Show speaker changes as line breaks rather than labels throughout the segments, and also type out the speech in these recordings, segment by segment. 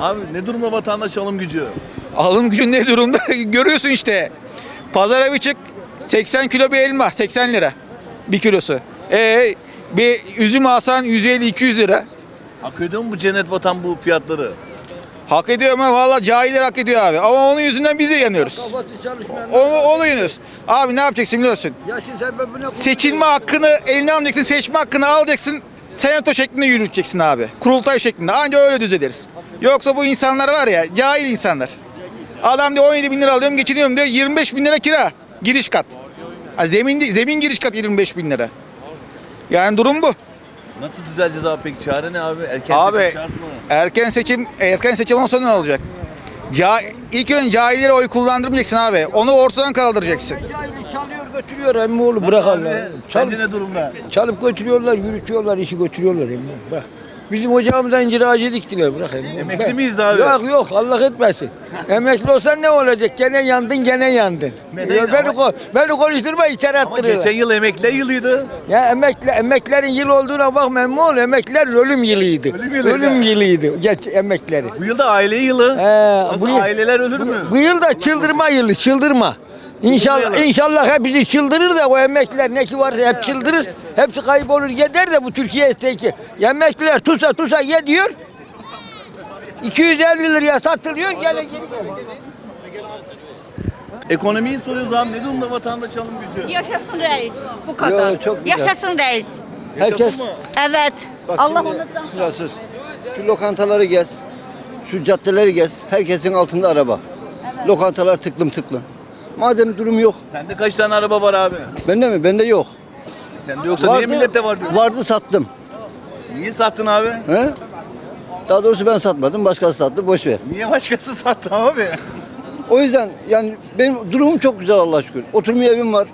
Abi ne durumda vatandaş alım gücü?
Alım gücü ne durumda? Görüyorsun işte. Pazara bir çık 80 kilo bir elma 80 lira bir kilosu. E bir üzüm alsan 150-200 lira.
Hak ediyor mu bu cennet vatan bu fiyatları?
Hak ediyor ama valla cahiller hak ediyor abi. Ama onun yüzünden biz de yanıyoruz. Onu, onu yanıyoruz. Abi ne yapacaksın biliyorsun? Seçilme hakkını eline alacaksın, seçme hakkını alacaksın. Senato şeklinde yürüteceksin abi. Kurultay şeklinde. Anca öyle düzeliriz. Yoksa bu insanlar var ya, cahil insanlar. Adam diyor 17 bin lira alıyorum, geçiniyorum diyor. 25 bin lira kira. Giriş kat. Ha, zemin, zemin giriş kat 25 bin lira. Yani durum bu.
Nasıl düzeleceğiz abi peki? Çare ne abi? Erken
Abi
seçim şart mı?
erken seçim erken seçim olsa ne olacak? Ca ilk önce cahillere oy kullandırmayacaksın abi. Onu ortadan kaldıracaksın.
Cahili çalıyor götürüyor emmi oğlu bırak
Abi,
Allah.
Sence ne durumda?
çalıp götürüyorlar, yürütüyorlar, işi götürüyorlar emmi. Bak. Bizim ocağımızdan incir ağacı diktiler bırak.
Emekli
Ben-
miyiz abi?
Yok yok Allah etmesin. Emekli olsan ne olacak? Gene yandın gene yandın.
Neden?
Ya beni,
Ama-
beni konuşturma içeri attırıyorlar.
geçen yıl emekli yılıydı.
Ya emekli, emeklerin yıl olduğuna bakma emmi oğlu. Emekliler ölüm yılıydı.
Ölüm yılı
Ölüm yılıydı geç emekleri.
Bu yıl da aile yılı.
He,
Nasıl
bu
aileler ölür mü?
Bu yıl da çıldırma yılı, çıldırma. İnşallah inşallah hepsi çıldırır da o emekliler ne ki varsa hep çıldırır. Hepsi kaybolur gider de bu Türkiye isteki. Emekliler tusa tusa ye diyor. 250 liraya satılıyor gele geri.
Ekonomiyi soruyoruz abi. Ne durumda vatandaş alım gücü?
Yaşasın reis. Bu kadar.
Yo, çok güzel.
Yaşasın reis.
Herkes?
Evet.
Bak
Allah
şimdi,
ondan
sus. Şu lokantaları gez. Şu caddeleri gez. Herkesin altında araba. Lokantalar tıklım tıklım. Madem durum yok.
Sende kaç tane araba var abi?
Bende mi? Bende yok.
Sende yoksa niye millette var diyorsun?
Vardı sattım.
Niye sattın abi?
He? Daha doğrusu ben satmadım. Başkası sattı. Boş ver.
Niye başkası sattı abi?
O yüzden yani benim durumum çok güzel Allah'a şükür. Oturmaya evim var.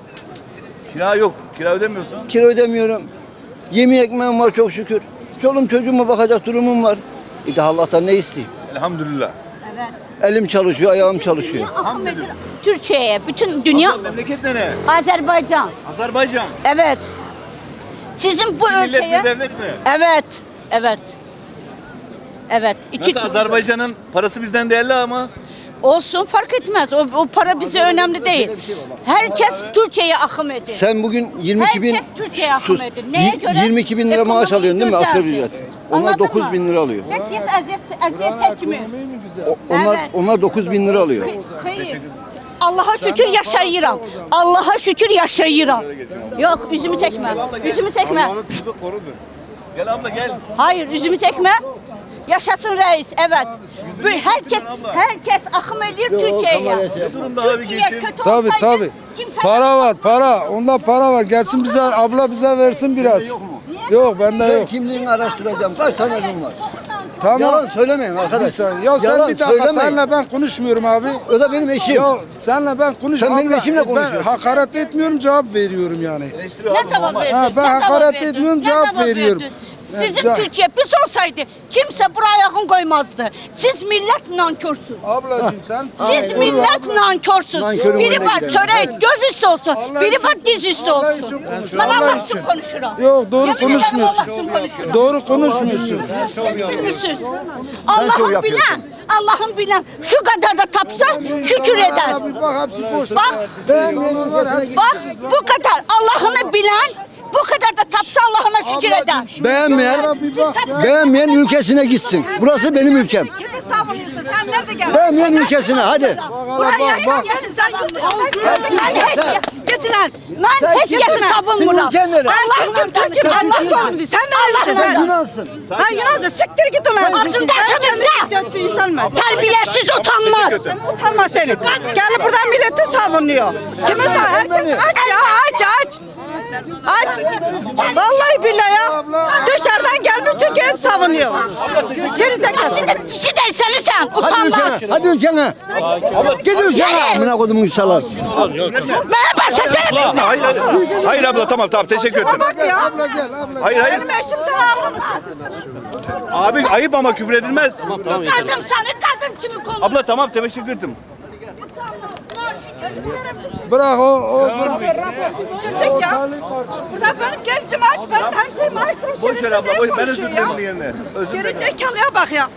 Kira yok. Kira ödemiyorsun.
Kira ödemiyorum. Yemeği ekmeğim var çok şükür. Çoluğum çocuğuma bakacak durumum var. Bir de Allah'tan ne isteyeyim?
Elhamdülillah.
Elim çalışıyor, ayağım çalışıyor.
akım edir Türkiye'ye, bütün dünya,
Memleket nere?
Azerbaycan.
Azerbaycan.
Evet. Sizin bu
Millet
ülkeye...
bir devlet mi?
Evet. Evet. Evet. İki
Nasıl Azerbaycan'ın parası bizden değerli ama
olsun fark etmez. O, o para bize önemli değil. Herkes Türkiye'ye akım edir.
Sen bugün 22 bin
Herkes Türkiye'ye akım edir. Neye göre?
22 bin lira maaş alıyorsun değil mi asgari ücret? Onlar
Anladın
9
mı?
bin lira alıyor.
Herkes eziyet, eziyet çekmiyor.
O- onlar
Evet.
onlar 9 bin lira alıyor.
Hayır. Allah'a şükür yaşayıram. Allah'a şükür yaşayıram. Yok üzümü çekme. Üzümü çekme.
gel abla gel.
Hayır üzümü çekme. Yaşasın reis. Evet. Bu herkes herkes akım ediyor Türkiye'ye.
Durumda abi
Türkiye
geçim?
kötü
Tabii
olsaydı
tabii.
kimse
Para var para. Onda para var. Gelsin bize abla bize versin biraz. Yok bende
Ben
yok.
kimliğini araştıracağım. Kaç tane evim var?
Tamam.
Yalan söylemeyin
Bir
arkadaş.
saniye. Ya sen
Yalan
bir dakika
söylemeyin.
senle ben konuşmuyorum abi.
O da benim eşim.
Ya senle ben konuş.
Sen benim eşimle
Ben
konuşuyorsun.
hakaret etmiyorum cevap veriyorum yani.
Ne
normal.
verdin?
Ha, ben
Ne
hakaret
verdin?
etmiyorum,
Ne
cevap veriyorum.
verdin? Sizin
cevap-
Türkiye biz olsaydı kimse buraya yakın koymazdı. Siz millet nankörsünüz.
Ablacığım sen
Siz millet nankörsünüz.
Nankörün
Biri
önüne
var
gidelim.
çörek göz üstü olsun.
Allah
Biri
için-
var diz üstü
Allah
olsun.
için konuşuyor,
Ben
Allah
Allah için
için.
konuşurum.
Yok doğru
Yemin ederim
konuşmuyorsun.
Allah için konuşurum.
Doğru konuşmuyorsun.
Siz bilmişsiniz. Allah'ın bilen, Allah'ın bilen şu kadar da tapsa şükür eder.
Abi bak hepsi boş.
Bak,
Beğenmeyenler var hepsi.
bak bu kadar Allah'ını bilen bu kadar da tapsa Allah'ına şükür eder.
Beğenmeyen-. Beğenmeyen ülkesine gitsin. Burası benim ülkem.
Kimi savunuyorsun? Sen nerede geldin?
Beğenmeyen ülkesine hadi.
Buraya
bak.
gelin sen Getiler. Ben hiç yeri savunmuyorum.
Senin ülken nere?
Allah'ın Türk'üm. Allah savunuyor. Sen neredesin?
Sen Yunansın.
Ha Yunan'da siktir git ulan. Ağzın dersimizde. Terbiyesiz utanmaz. Sen utanma senin. Gel buradan milleti savunuyor. Kimi savunuyor? Herkes aç ya aç aç. Aç. Vallahi billahi ya. Dışarıdan gelmiş Türkiye'yi savunuyor. Gerizekalı. Şimdi seni sen
Hadi
utanmaz.
Hadi ülkene. Git ülkene. Amına kodumun inşallah.
Merhaba sen
Hayır, hayır. Hayır abla tamam tamam teşekkür ederim.
Bak ya.
Abla gel abla.
Hayır hayır.
Benim eşim sana alınmaz.
Abi ayıp ama küfür edilmez.
Kadın sana kadın kimi konu.
Abla tamam teşekkür ederim.
Bırak o o bırak.
Gittik ya. Burada benim gencim aç. Ben her şeyimi açtım.
Boş ver abla boş ben özür dilerim bunun yerine. Özür
Geri
dilerim.
zekalıya bak ya.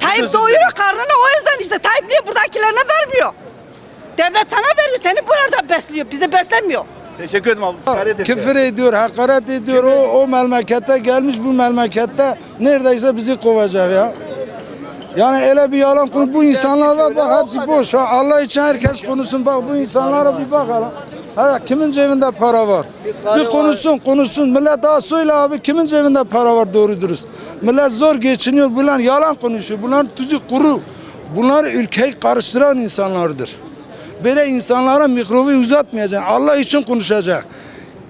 Tayyip doyuruyor karnını o yüzden işte Tayyip niye buradakilerine vermiyor? Devlet sana veriyor seni burada besliyor bizi beslemiyor.
Teşekkür ederim abla. Etti.
Küfür ediyor, hakaret ediyor. O, o memlekette gelmiş bu memlekette neredeyse bizi kovacak ya. Yani öyle bir yalan konu. Bu insanlara bak hepsi boş. Ha. Allah için herkes konuşsun. Bak bu insanlara bir bak hele. Ha, kimin cebinde para var? Bir konuşsun konuşsun. Millet daha söyle abi kimin cebinde para var doğru dürüst. Millet zor geçiniyor. Bunlar yalan konuşuyor. Bunlar tuzu kuru. Bunlar ülkeyi karıştıran insanlardır. Böyle insanlara mikrobu uzatmayacaksın. Allah için konuşacak.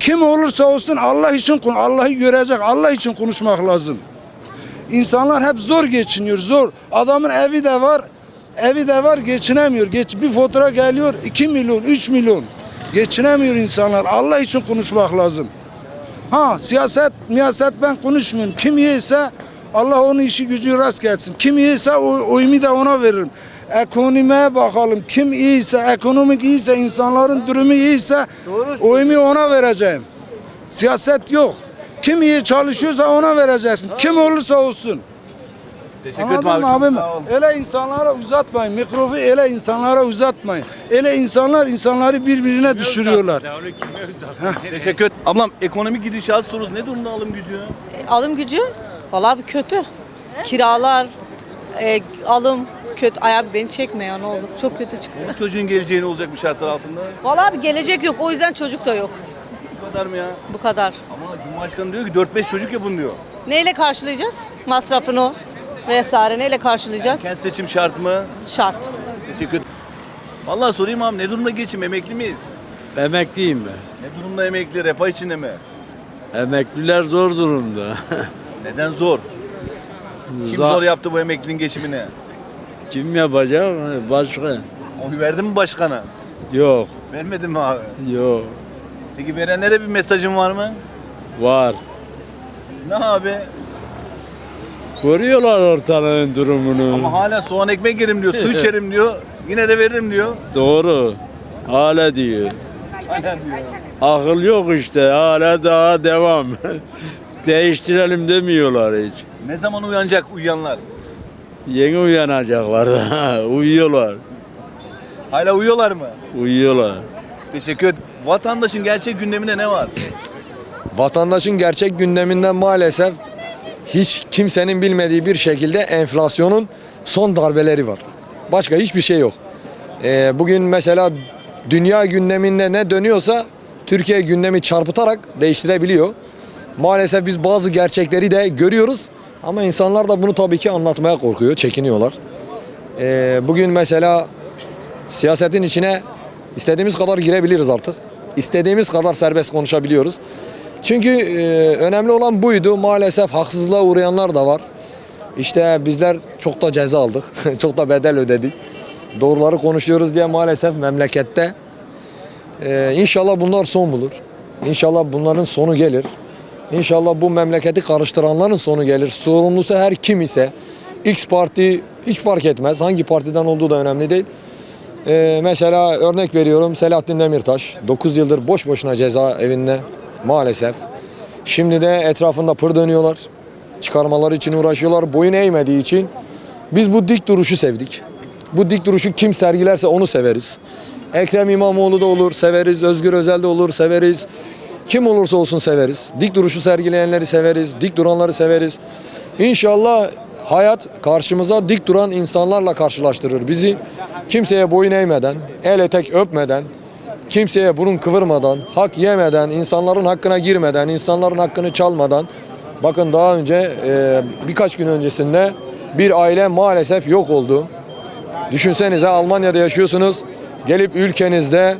Kim olursa olsun Allah için Allah'ı görecek. Allah için konuşmak lazım. İnsanlar hep zor geçiniyor, zor. Adamın evi de var, evi de var geçinemiyor. Geç, bir fatura geliyor 2 milyon, 3 milyon. Geçinemiyor insanlar. Allah için konuşmak lazım. Ha siyaset, miyaset ben konuşmuyorum. Kim iyiyse Allah onun işi gücü rast gelsin. Kim iyiyse o, oyumu da ona veririm. Ekonomiye bakalım. Kim iyiyse, ekonomik iyiyse, insanların durumu iyiyse oyumu ona vereceğim. Siyaset yok. Kim iyi çalışıyorsa ona vereceksin. Kim olursa olsun.
Teşekkür ederim
Anladın
abi.
mı abim?
Sağ ol.
Öyle insanlara uzatmayın. Mikrofonu öyle insanlara uzatmayın. Öyle insanlar insanları birbirine düşürüyorlar.
Teşekkür ederim. Ablam ekonomik gidişat sorusu ne durumda alım gücü?
Alım gücü vallahi bir kötü. Kiralar, e, alım kötü. Ay abi beni çekme ya ne olur. Çok kötü çıktı.
Bu çocuğun geleceği ne olacak bu şartlar altında?
Vallahi bir gelecek yok. O yüzden çocuk da yok.
Bu kadar mı ya?
Bu kadar.
Cumhurbaşkanı diyor ki 4-5 çocuk yapın diyor.
Neyle karşılayacağız? Masrafını o vesaire neyle karşılayacağız?
Kent seçim şart mı?
Şart.
Teşekkür ederim. Vallahi sorayım abi ne durumda geçim? Emekli miyiz?
Emekliyim ben.
Ne durumda emekli? Refah içinde mi?
Emekliler zor durumda.
Neden zor? Kim zor yaptı bu emeklinin geçimini?
Kim yapacak? Başka.
Oy verdin mi başkana?
Yok,
Vermedin mi abi?
yok.
Peki verenlere bir mesajın var mı?
Var.
Ne abi?
Görüyorlar ortalığın durumunu.
Ama hala soğan ekmek yerim diyor, su içerim diyor. Yine de veririm diyor.
Doğru. Hala diyor.
Hala diyor.
Akıl yok işte. Hala daha devam. Değiştirelim demiyorlar hiç.
Ne zaman uyanacak uyuyanlar?
Yeni uyanacaklar da. Uyuyorlar.
Hala uyuyorlar mı?
Uyuyorlar.
Teşekkür ederim. Vatandaşın gerçek gündeminde ne var?
Vatandaşın gerçek gündeminde maalesef hiç kimsenin bilmediği bir şekilde enflasyonun son darbeleri var. Başka hiçbir şey yok. Ee, bugün mesela dünya gündeminde ne dönüyorsa Türkiye gündemi çarpıtarak değiştirebiliyor. Maalesef biz bazı gerçekleri de görüyoruz ama insanlar da bunu tabii ki anlatmaya korkuyor, çekiniyorlar. Ee, bugün mesela siyasetin içine istediğimiz kadar girebiliriz artık. İstediğimiz kadar serbest konuşabiliyoruz. Çünkü e, önemli olan buydu. Maalesef haksızlığa uğrayanlar da var. İşte bizler çok da ceza aldık. çok da bedel ödedik. Doğruları konuşuyoruz diye maalesef memlekette. E, inşallah bunlar son bulur. İnşallah bunların sonu gelir. İnşallah bu memleketi karıştıranların sonu gelir. Sorumlusu her kim ise X parti hiç fark etmez. Hangi partiden olduğu da önemli değil. Ee, mesela örnek veriyorum Selahattin Demirtaş 9 yıldır boş boşuna ceza evinde maalesef. Şimdi de etrafında pır dönüyorlar. Çıkarmaları için uğraşıyorlar. Boyun eğmediği için biz bu dik duruşu sevdik. Bu dik duruşu kim sergilerse onu severiz. Ekrem İmamoğlu da olur severiz. Özgür Özel de olur severiz. Kim olursa olsun severiz. Dik duruşu sergileyenleri severiz. Dik duranları severiz. İnşallah hayat karşımıza dik duran insanlarla karşılaştırır bizi. Kimseye boyun eğmeden, el etek öpmeden, kimseye burun kıvırmadan, hak yemeden, insanların hakkına girmeden, insanların hakkını çalmadan. Bakın daha önce e, birkaç gün öncesinde bir aile maalesef yok oldu. Düşünsenize Almanya'da yaşıyorsunuz. Gelip ülkenizde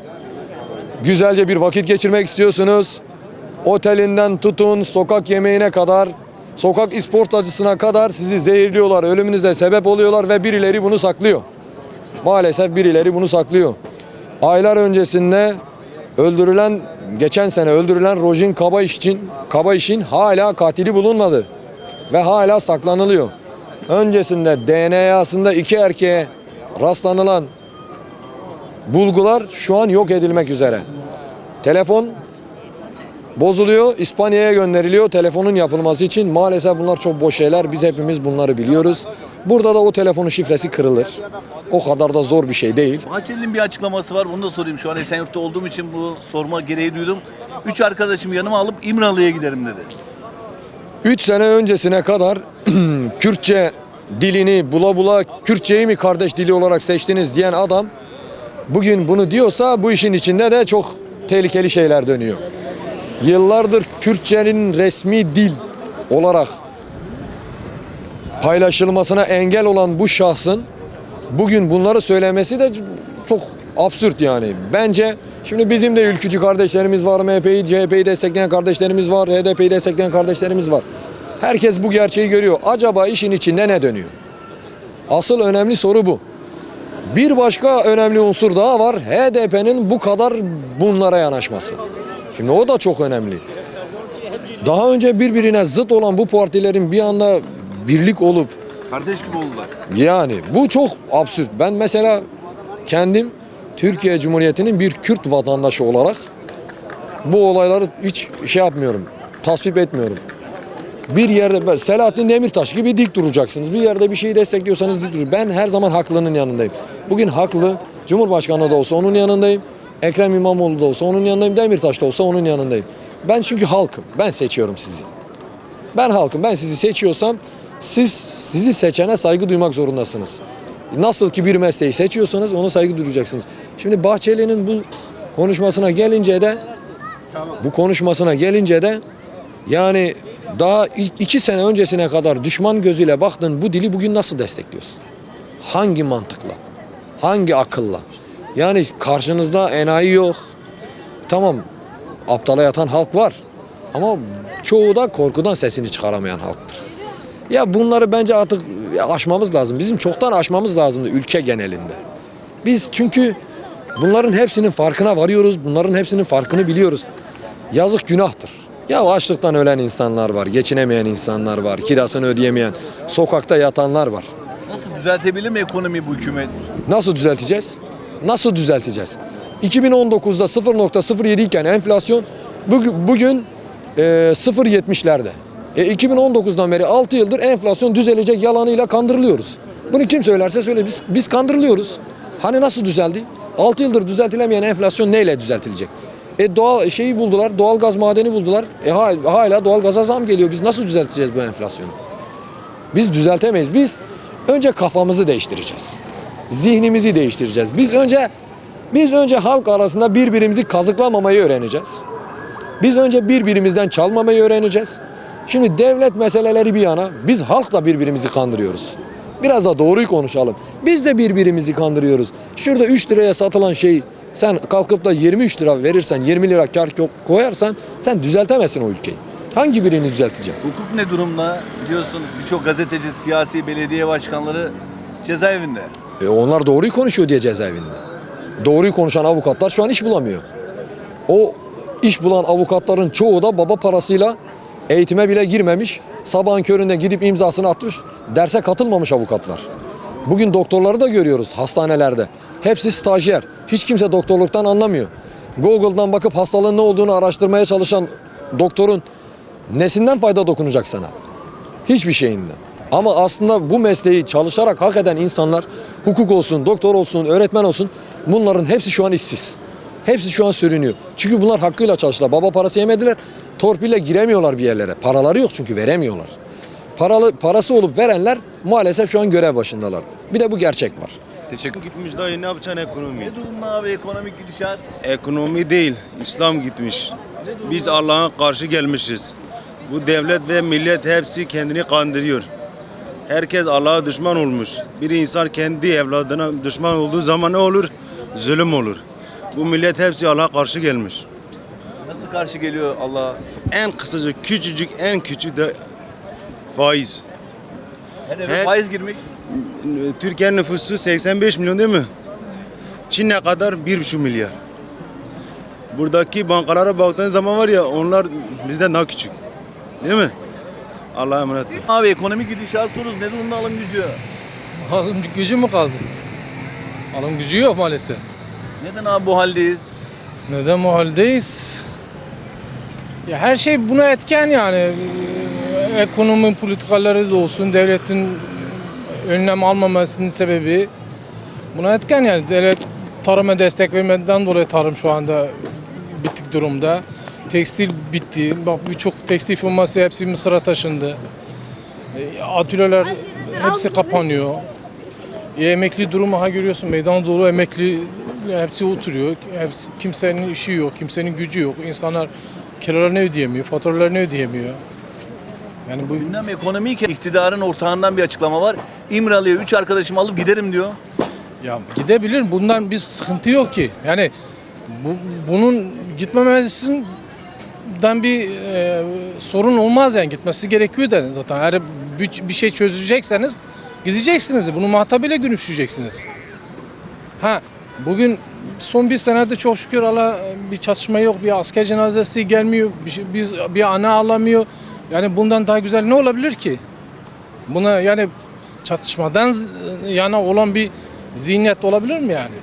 güzelce bir vakit geçirmek istiyorsunuz. Otelinden tutun sokak yemeğine kadar, sokak isportacısına kadar sizi zehirliyorlar, ölümünüze sebep oluyorlar ve birileri bunu saklıyor. Maalesef birileri bunu saklıyor. Aylar öncesinde öldürülen, geçen sene öldürülen Rojin Kabayiş için, Kabayiş'in hala katili bulunmadı ve hala saklanılıyor. Öncesinde DNA'sında iki erkeğe rastlanılan bulgular şu an yok edilmek üzere. Telefon bozuluyor. İspanya'ya gönderiliyor telefonun yapılması için. Maalesef bunlar çok boş şeyler. Biz hepimiz bunları biliyoruz. Burada da o telefonun şifresi kırılır. O kadar da zor bir şey değil.
Bahçeli'nin bir açıklaması var. Bunu da sorayım. Şu an Esenyurt'ta olduğum için bu sorma gereği duydum. Üç arkadaşımı yanıma alıp İmralı'ya giderim dedi.
3 sene öncesine kadar Kürtçe dilini bula bula Kürtçeyi mi kardeş dili olarak seçtiniz diyen adam bugün bunu diyorsa bu işin içinde de çok tehlikeli şeyler dönüyor. Yıllardır Kürtçenin resmi dil olarak paylaşılmasına engel olan bu şahsın bugün bunları söylemesi de çok absürt yani. Bence şimdi bizim de ülkücü kardeşlerimiz var, MHP'yi, CHP'yi destekleyen kardeşlerimiz var, HDP'yi destekleyen kardeşlerimiz var. Herkes bu gerçeği görüyor. Acaba işin içinde ne dönüyor? Asıl önemli soru bu. Bir başka önemli unsur daha var. HDP'nin bu kadar bunlara yanaşması. Şimdi o da çok önemli. Daha önce birbirine zıt olan bu partilerin bir anda birlik olup
Kardeş gibi oldular.
yani bu çok absürt. Ben mesela kendim Türkiye Cumhuriyeti'nin bir Kürt vatandaşı olarak bu olayları hiç şey yapmıyorum. Tasvip etmiyorum. Bir yerde Selahattin Demirtaş gibi dik duracaksınız. Bir yerde bir şeyi destekliyorsanız dik durun. Ben her zaman haklının yanındayım. Bugün haklı Cumhurbaşkanı da olsa onun yanındayım. Ekrem İmamoğlu da olsa onun yanındayım. Demirtaş da olsa onun yanındayım. Ben çünkü halkım. Ben seçiyorum sizi. Ben halkım. Ben sizi seçiyorsam siz sizi seçene saygı duymak zorundasınız. Nasıl ki bir mesleği seçiyorsanız ona saygı duyacaksınız. Şimdi Bahçeli'nin bu konuşmasına gelince de bu konuşmasına gelince de yani daha iki sene öncesine kadar düşman gözüyle baktın bu dili bugün nasıl destekliyorsun? Hangi mantıkla? Hangi akılla? Yani karşınızda enayi yok. Tamam aptala yatan halk var. Ama çoğu da korkudan sesini çıkaramayan halktır. Ya bunları bence artık aşmamız lazım. Bizim çoktan aşmamız lazımdı ülke genelinde. Biz çünkü bunların hepsinin farkına varıyoruz. Bunların hepsinin farkını biliyoruz. Yazık günahtır. Ya açlıktan ölen insanlar var, geçinemeyen insanlar var, kirasını ödeyemeyen, sokakta yatanlar var.
Nasıl düzeltebilir mi ekonomi bu hükümet?
Nasıl düzelteceğiz? Nasıl düzelteceğiz? 2019'da 0.07 iken enflasyon bugün, bugün e, 0.70'lerde. E, 2019'dan beri 6 yıldır enflasyon düzelecek yalanıyla kandırılıyoruz. Bunu kim söylerse söyle biz, biz kandırılıyoruz. Hani nasıl düzeldi? 6 yıldır düzeltilemeyen enflasyon neyle düzeltilecek? E doğal şeyi buldular, doğal gaz madeni buldular. E hala doğal gaza zam geliyor. Biz nasıl düzelteceğiz bu enflasyonu? Biz düzeltemeyiz. Biz önce kafamızı değiştireceğiz. Zihnimizi değiştireceğiz. Biz önce biz önce halk arasında birbirimizi kazıklamamayı öğreneceğiz. Biz önce birbirimizden çalmamayı öğreneceğiz. Şimdi devlet meseleleri bir yana biz halk da birbirimizi kandırıyoruz. Biraz da doğruyu konuşalım. Biz de birbirimizi kandırıyoruz. Şurada 3 liraya satılan şey sen kalkıp da 23 lira verirsen 20 lira kar ko- koyarsan sen düzeltemezsin o ülkeyi. Hangi birini düzelteceksin?
Hukuk ne durumda? Biliyorsun birçok gazeteci, siyasi, belediye başkanları cezaevinde.
E onlar doğruyu konuşuyor diye cezaevinde. Doğruyu konuşan avukatlar şu an iş bulamıyor. O iş bulan avukatların çoğu da baba parasıyla eğitime bile girmemiş. Sabahın köründe gidip imzasını atmış. Derse katılmamış avukatlar. Bugün doktorları da görüyoruz hastanelerde. Hepsi stajyer. Hiç kimse doktorluktan anlamıyor. Google'dan bakıp hastalığın ne olduğunu araştırmaya çalışan doktorun nesinden fayda dokunacak sana? Hiçbir şeyinden. Ama aslında bu mesleği çalışarak hak eden insanlar hukuk olsun, doktor olsun, öğretmen olsun bunların hepsi şu an işsiz. Hepsi şu an sürünüyor. Çünkü bunlar hakkıyla çalıştılar. Baba parası yemediler. Torpille giremiyorlar bir yerlere. Paraları yok çünkü veremiyorlar. Paralı parası olup verenler maalesef şu an görev başındalar. Bir de bu gerçek var.
Teşekkür
Gitmiş dayı ne yapacaksın ekonomi?
Ne durumda abi ekonomik gidişat?
Ekonomi değil, İslam gitmiş. Biz Allah'a karşı gelmişiz. Bu devlet ve millet hepsi kendini kandırıyor. Herkes Allah'a düşman olmuş. Bir insan kendi evladına düşman olduğu zaman ne olur? Zulüm olur. Bu millet hepsi Allah'a karşı gelmiş.
Nasıl karşı geliyor Allah?
En kısaca küçücük en küçük de faiz.
Her eve
Her-
faiz girmiş.
Türkiye nüfusu 85 milyon değil mi? Çin'e kadar 1,5 milyar. Buradaki bankalara baktığın zaman var ya onlar bizden daha küçük. Değil mi? Allah'a emanet olun.
Abi ekonomik gidişat soruz. Ne durumda alım gücü?
Alım gücü mü kaldı? Alım gücü yok maalesef.
Neden abi bu haldeyiz?
Neden bu haldeyiz? Ya her şey buna etken yani. Ee, Ekonomi politikaları da olsun, devletin önlem almamasının sebebi buna etken yani. Devlet tarıma destek vermeden dolayı tarım şu anda bitik durumda. Tekstil bitti. Bak birçok tekstil firması hepsi Mısır'a taşındı. E, Atölyeler hepsi kapanıyor. E, emekli durumu ha görüyorsun meydan dolu emekli hepsi oturuyor. Hepsi, kimsenin işi yok, kimsenin gücü yok. İnsanlar kiralarını ödeyemiyor, faturalarını ödeyemiyor. Yani bu
Gündem ekonomiyken iktidarın ortağından bir açıklama var. İmralı'ya 3 arkadaşımı alıp giderim diyor.
ya gidebilir. Bundan bir sıkıntı yok ki. Yani bu, bunun gitmemesinden bir e, sorun olmaz yani gitmesi gerekiyor da zaten. Eğer bir, bir şey çözecekseniz gideceksiniz. Bunu muhatabıyla görüşeceksiniz. Ha bugün son bir senede çok şükür Allah bir çatışma yok. Bir asker cenazesi gelmiyor. Bir, şey- biz bir ana alamıyor. Yani bundan daha güzel ne olabilir ki? Buna yani çatışmadan yana olan bir zihniyet olabilir mi yani?